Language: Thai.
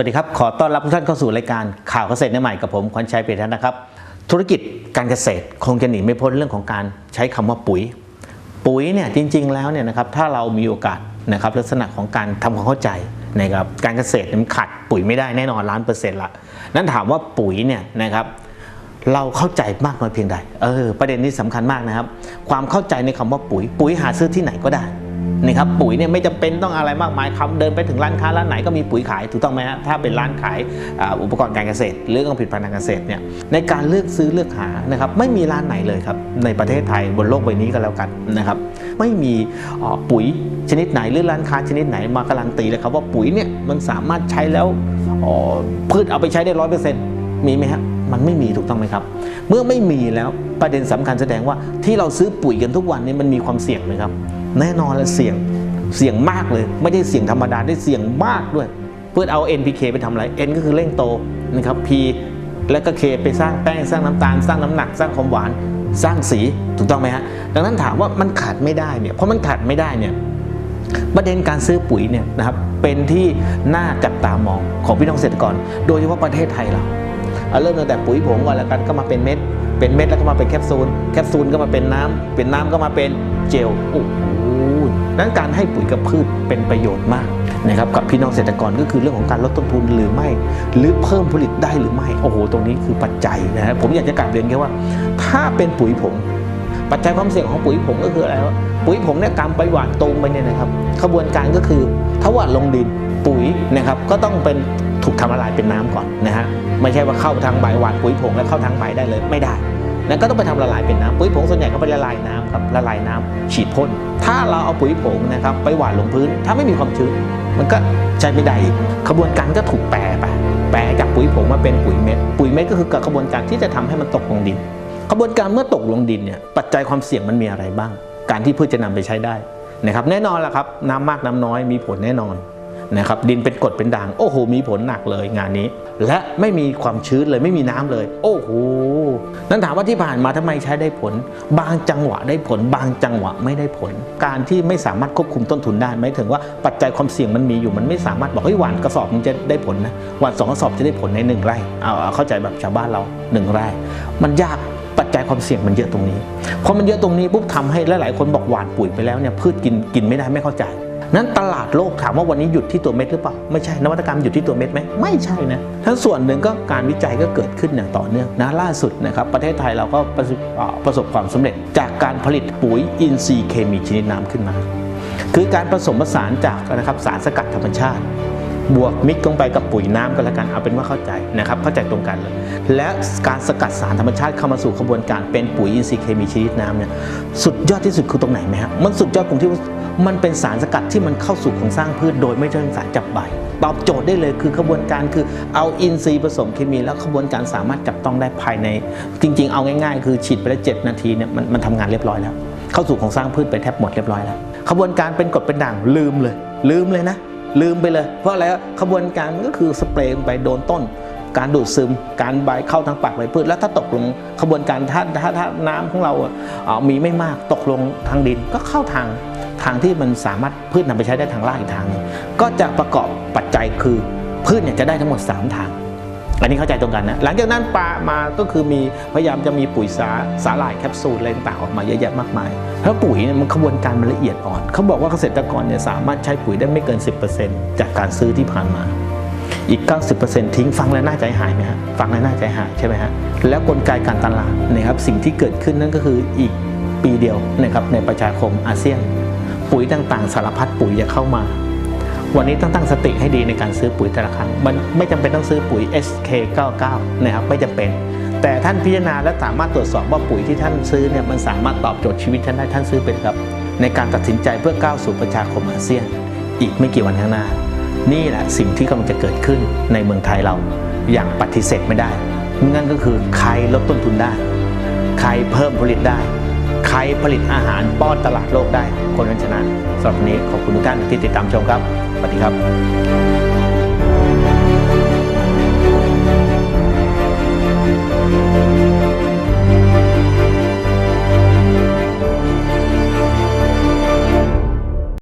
วัสดีครับ ขอต้อนรับทุกท่านเข้าสู่รายการข่าวเกษตรใหม่กับผมขวัญชัยเปรตนะครับ ธุรกิจการเกษตรคงจะหนีไม่พ้นเรื่องของการใช้คำว่าปุ๋ย ปุ๋ยเนี่ยจริง ๆ แล้วเนี่ยนะครับถ้าเรามีโอกาสนะครับลักษณะของการทำความเข้าใจนะครับการเกษตรมันขาดปุ๋ยไม่ได้แน่นอนล้านเปอร์เซ็นต์ละนั้นถามว่าปุ๋ยเนี่ยนะครับเราเข้าใจมากน้อยเพียงใดเออประเด็นนี้สำคัญมากนะครับ ความเข้าใจในคำว่าปุ๋ย ปุ๋ยหาซื้อที่ไหนก็ได้ นะครับปุ๋ยเนี่ยไม่จำเป็นต้องอะไรมากมายคำเดินไปถึงร้านค้าร้านไหนก็มีปุ๋ยขายถูกต้องไหมฮะถ้าเป็นร้านขายอุปกรณ์การเกษตร หรือองผลิตภัณฑ์การเกษตรเนี่ยในการเลือกซื้อเลือกหานะครับไม่มีร้านไหนเลยครับในประเทศไทยบนโลกใบนี้ก็แล้วกันนะครับไม่มีปุ๋ยชนิดไหนหรือร้านค้าชนิดไหนมาการันตีเลยครับว่าปุ๋ยเนี่ยมันสามารถใช้แล้วพืชเอาไปใช้ได้ร้อยเปอร์เซ็นต์มีไหมฮะมันไม่มีถูกต้องไหมครับ เมื่อไม่มีแล้วประเด็นสำคัญแสดงว่าที่เราซื้อปุ๋ยกันทุกวันนี้มันมีความเสี่ยงไหมครับ แน่นอนและเสี่ยงเสี่ยงมากเลย ไม่ได้เสี่ยงธรรมดาได้เสี่ยงมากด้วย เพื่อเอา NPK ไปทำอะไร N ก็คือเร่งโตนะครับ P แล้วก็ K ไปสร้างแป้งสร้างน้ำตาล สร้างน้ำหนัก สร้างความหวานสร้างสีถูกต้องไหมฮะดังนั้นถามว่ามันขาดไม่ได้เนี่ยเพราะมันขาดไม่ได้เนี่ยประเด็นการซื้อปุ๋ยเนี่ยนะครับเป็นที่น่าจับตามองของพี่น้องเกษตรกร โดยเฉพาะประเทศไทยเราเอาเริ่มตั้งแต่ปุ๋ยผงก่อนแล้วกันก็มาเป็นเม็ดเป็นเม็ดแล้วก็มาเป็นแคปซูลแคปซูลก็มาเป็นน้ำเป็นน้ำก็มาเป็นเจลโอ้โห นั้นการให้ปุ๋ยกับพืชเป็นประโยชน์มากนะครับกับพี่น้องเกษตรกรก็คือเรื่องของการลดต้นทุนหรือไม่ หรือเพิ่มผลิตได้หรือไม่โอ้โห ตรงนี้คือปัจจัยนะฮะผมอยากจะกลับเรียนแค่ว่า ถ้าเป็นปุ๋ยผงปัจจัยความเสี่ยงของปุ๋ยผงก็คืออะไรวะปุ๋ยผงเนี่ยการไปหว่านตรงไปเนี่ยนะครับขบวนการก็คือถ้าหว่านลงดินปุ๋ยนะครับก็ต้องเป็นถูกทำละลายเป็นน้ำก่อนนะฮะไม่ใช่ว่าเข้าทางใบหว่านปุ๋ยผงแล้วเข้าทางใบได้เลยไม่ได้ นะก็ต้องไปทำละลายเป็นน้ำปุ๋ยผงส่วนใหญ่ก็ไปละลายน้ำครับละลายน้ำฉีดพ่น ถ้าเราเอาปุ๋ยผงนะครับไปหว่านลงพื้น ถ้าไม่มีความชื้น มันก็ใช้ไม่ได้ขบวนการก็ถูกแปรไปแปรจากปุ๋ยผงมาเป็นปุ๋ยเม็ดปุ๋ยเม็ดก็คือกระบวนการที่จะทำให้มันตกลงดินกระบวนการเมื่อตกลงดินเนี่ยปัจจัยความเสี่ยงมันมีอะไรบ้าง การที่พืชจะนำไปใช้ได้นะครับแน่นอนละครับน้ำมากน้ำน้อยมีผลแน่นอน นะครับดินเป็นกรดเป็นด่างโอ้โหมีผลหนักเลยงานนี้ และไม่มีความชื้นเลยไม่มีน้ำเลย โอ้โหนั้นถามว่าที่ผ่านมาทำไมใช้ได้ผล บางจังหวะได้ผล บางจังหวะไม่ได้ผล การที่ไม่สามารถควบคุมต้นทุนได้หมายถึงว่าปัจจัยความเสี่ยงมันมีอยู่มันไม่สามารถบอกเฮ้ยหวานกระสอบมันจะได้ผลนะหวานสองกระสอบจะได้ผลในหนึ่งไร่เอาเอาเข้าใจแบบชาวบ้านเราหนึ่งไร่ มันยากปัจจัยความเสี่ยงมันเยอะตรงนี้พอมันเยอะตรงนี้ปุ๊บทำให้หลายๆคนบอกหวานปุ๋ยไปแล้วเนี่ยพืชกินกินไม่ได้ไม่เข้าใจ นั้นตลาดโลกถามว่าวันนี้หยุดที่ตัวเม็ดหรือเปล่า ไม่ใช่นวัตกรรมหยุดที่ตัวเม็ดไหมไม่ใช่นะทั้งส่วนหนึ่งก็การวิจัยก็เกิดขึ้นอย่างต่อเนื่องนะล่าสุดนะครับประเทศไทยเราก็ประสบประสบความสำเร็จ จากการผลิตปุ๋ยอินทรีย์เคมีชนิดน้ำขึ้นมา คือการผสมผสานจากนะครับสารสกัดธรรมชาติ บวกมิกลงไปกับปุ๋ยน้ำก็แล้วกันเอาเป็นว่าเข้าใจนะครับเข้าใจตรงกันเลย และการสกัดสารธรรมชาติเข้ามาสู่กระบวนการเป็นปุ๋ยอินทรีย์เคมีชนิดน้ำเนี่ยสุดยอดที่สุดคือตรงไหนไหมฮะมันสุดยอดตรงที่มันเป็นสารสกัดที่มันเข้าสู่โครงสร้างพืชโดยไม่ใช่สารจับใบตอบโจทย์ได้เลยคือกระบวนการคือเอาอินทรีย์ผสมเคมีแล้วกระบวนการสามารถจับต้องได้ภายใน จริง ๆ เอาง่ายๆ คือฉีดไปแล้วเจ็ดนาทีเนี่ยมันมันทำงานเรียบร้อยแล้ว เข้าสู่โครงสร้างพืชไปแทบหมดเรียบร้อยแล้วขบวนการเป็นกรดเป็นด่างลืมเลย ลืมเลยนะลืมไปเลย เพราะอะไรวะขบวนการก็คือสเปรย์ไปโดนต้น การดูดซึม การใบเข้าทางปากใบพืช แล้วถ้าตกลงขบวนการถ้าถ้าถ้าน้ำของเราอะอ่ามีไม่มากตกลงทางดินก็เข้าทางทางที่มันสามารถพืชนำไปใช้ได้ทางรากอีกทางนึงก็จะประกอบปัจจัยคือพืชเนี่ยจะได้ทั้งหมด 3 ทาง อันนี้เข้าใจตรงกันนะ หลังจากนั้นปลามาก็คือมีพยายามจะมีปุ๋ยสาสาหร่ายแคปซูลอะไรต่างๆออกมาเยอะแยะมากมายแล้วปุ๋ยเนี่ยมันขบวนการมันละเอียดอ่อน เขาบอกว่าเกษตรกรเนี่ยสามารถใช้ปุ๋ยได้ไม่เกิน 10%จากการซื้อที่ผ่านมา อีก 90%ทิ้งฟังแล้วน่าใจหายไหมฮะฟังแล้วน่าใจหายใช่ไหมฮะแล้วกลไกการตลาดนะครับสิ่งที่เกิดขึ้นนั่นก็คืออีกปีเดียวนะครับในประชาคมอาเซียน ปุ๋ยต่างๆ สารพัดปุ๋ยจะเข้ามา วันนี้ต้องตั้งสติให้ดีในการซื้อปุ๋ยแต่ละครั้งมันไม่จำเป็นต้องซื้อปุ๋ย SK99 นะครับไม่จำเป็นแต่ท่านพิจารณาและสามารถตรวจสอบว่าปุ๋ยที่ท่านซื้อเนี่ยมันสามารถตอบโจทย์ชีวิตท่านได้ท่านซื้อเป็นครับ ในการตัดสินใจเพื่อก้าวสู่ประชาคมอาเซียน อีกไม่กี่วันข้างหน้า นี่แหละสิ่งที่กำลังจะเกิดขึ้นในเมืองไทยเราอย่างปฏิเสธไม่ได้นั่นก็คือใครลดต้นทุนได้ ใครเพิ่มผลิตได้ ใครผลิตอาหารป้อนตลาดโลกได้ คนนั้นชนะสำหรับวันนี้ขอบคุณทุกท่านที่ติดตามชมครับสวัสดีครับ